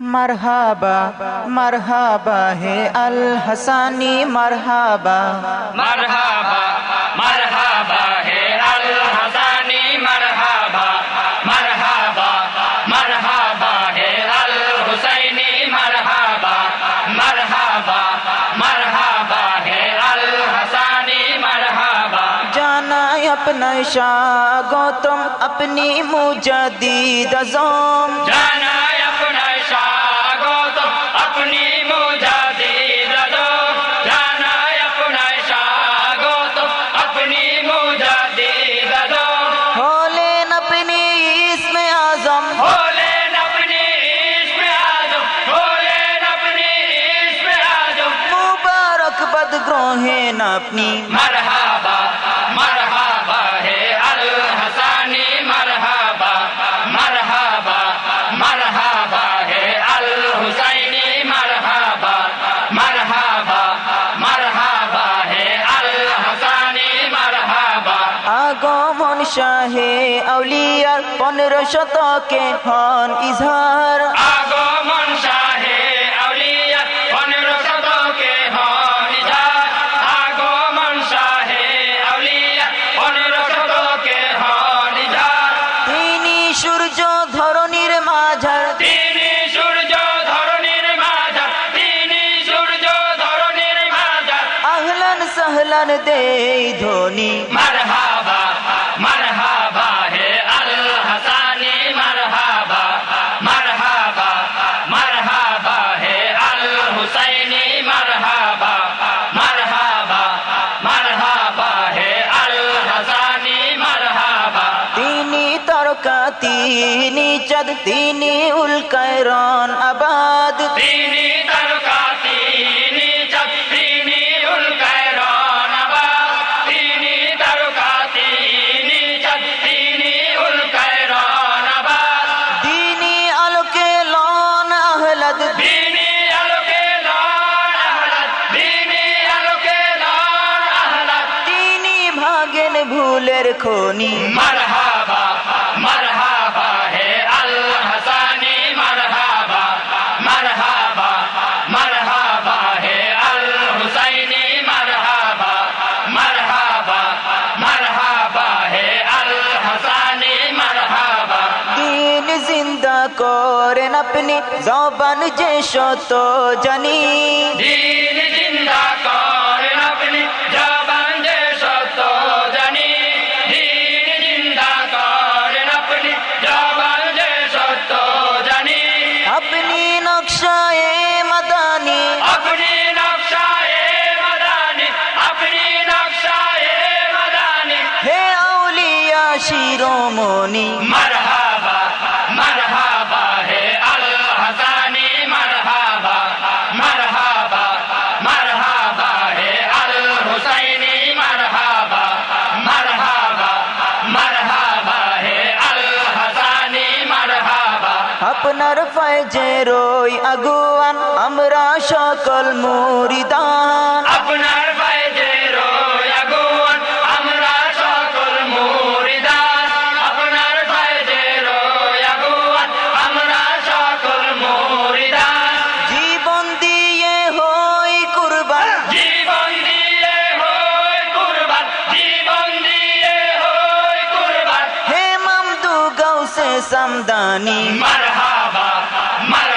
مرحبا مرحبا ہے الحسانی مرحبا۔ مرحبا مرحبا ہے الحسانی مرحبا۔ مرحبا مرحبا ہے الحسینی مرحبا۔ مرحبا مرحبا ہے الحسانی مرحبا۔ جانا اپنا شاہ گوتم اپنی مجدید ازوم جانا ہے نہ اپنی۔ مرحبا مرحبا ہے الحسانی مرحبا مرحبا مرحبا ہے الحسینی مرحبا مرحبا مرحبا ہے الحسن مرحبا۔ آگمن شاہ اولیاء پنر شتوں کے ہان اظہار۔ আহলান দেই ধ্বনি মারহাবা মারহাবা হে আল হাসানি মারহাবা মারহাবা মারহাবা হে আল হুসাইনি মারহাবা মারহাবা মারহাবা হে আল তিনি তরকা তিনি চাঁদ তিনি আবাদ। তিনি ভুলের খনি। মারহাবা মারহাবা হে আল হাসানি মারহাবা মারহাবা মারহাবা হে আল হুসাইনি মারহাবা মারহাবা মারহাবা হে আল হাসানি মারহাবা। দিন জিন্দা করেন আপনি জবান যে শত জানি। দিন জিন্দা করেন شیرو مونی مرحبا مرحبا ہے الحسان مرحبا مرحبا مرحبا ہے الحسین مرحبا مرحبا مرحبا ہے الحسان مرحبا۔ اپنا رفع جروئی اگوان امرا شکل موریدان۔ اپنا سمدانی مرحبا مرحبا